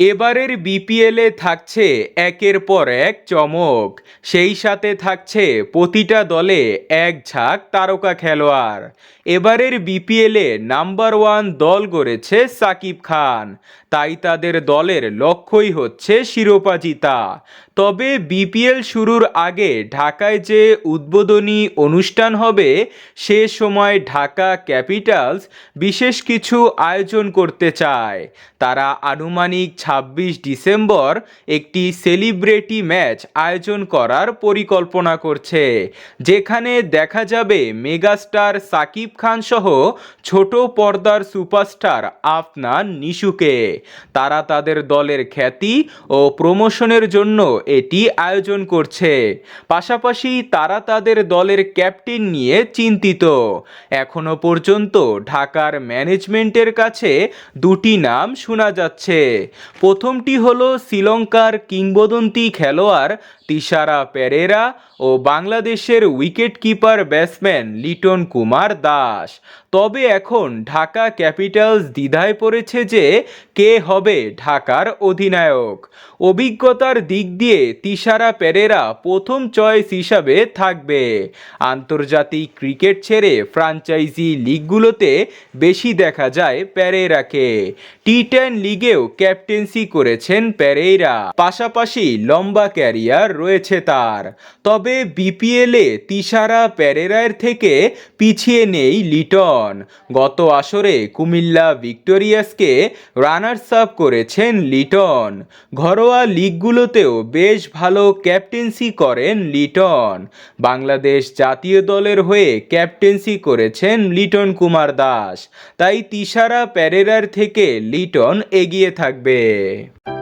এবারের বিপিএলে থাকছে একের পর এক চমক। সেই সাথে থাকছে প্রতিটা দলে এক ঝাঁক তারকা খেলোয়াড়। এবারের বিপিএলে নাম্বার ওয়ান দল গড়েছে সাকিব খান। তাই তাদের দলের লক্ষ্যই হচ্ছে শিরোপা জিতা। তবে বিপিএল শুরুর আগে ঢাকায় যে উদ্বোধনী অনুষ্ঠান হবে, সে সময় ঢাকা ক্যাপিটালস বিশেষ কিছু আয়োজন করতে চায়। তারা আনুমানিক ছাব্বিশ ডিসেম্বর একটি সেলিব্রিটি ম্যাচ আয়োজন করার পরিকল্পনা করছে, যেখানে দেখা যাবে মেগাস্টার সাকিব খান সহ ছোট পর্দার সুপারস্টার আফনান নিশুকে। তারা তাদের দলের খ্যাতি ও প্রমোশনের জন্য এটি আয়োজন করছে। পাশাপাশি তারা তাদের দলের ক্যাপ্টেন নিয়ে চিন্তিত। এখনও পর্যন্ত ঢাকার ম্যানেজমেন্টের কাছে দুটি নাম শোনা যাচ্ছে। প্রথমটি হলো শ্রীলঙ্কার কিংবদন্তি খেলোয়াড় তিশারা পেরেরা ও বাংলাদেশের wicket keeper batsman Liton Kumar Das. তবে এখন ঢাকা ক্যাপিটালস দ্বিধায় পড়েছে যে কে হবে ঢাকার অধিনায়ক। অভিজ্ঞতার দিক দিয়ে তিশারা পেরেরা প্রথম চয়েস হিসাবে থাকবে। আন্তর্জাতিক ক্রিকেট ছেড়ে ফ্রাঞ্চাইজি লিগগুলোতে বেশি দেখা যায় প্যারেরাকে টি টেন লিগেও ক্যাপ্টেন্সি করেছেন প্যারেইরা পাশাপাশি লম্বা ক্যারিয়ার রয়েছে তার। তবে বিপিএলে তিশারা প্যারেরার থেকে পিছিয়ে নেই লিটন। গত আসরে কুমিল্লা ভিক্টোরিয়াসকে রানার্স আপ করেছেন লিটন। ঘরোয়া লিগগুলোতেও বেশ ভালো ক্যাপ্টেন্সি করেন লিটন। বাংলাদেশ জাতীয় দলের হয়ে ক্যাপ্টেন্সি করেছেন লিটন কুমার দাস। তাই তিশারা প্যারেরার থেকে লিটন এগিয়ে থাকবে। Namaste.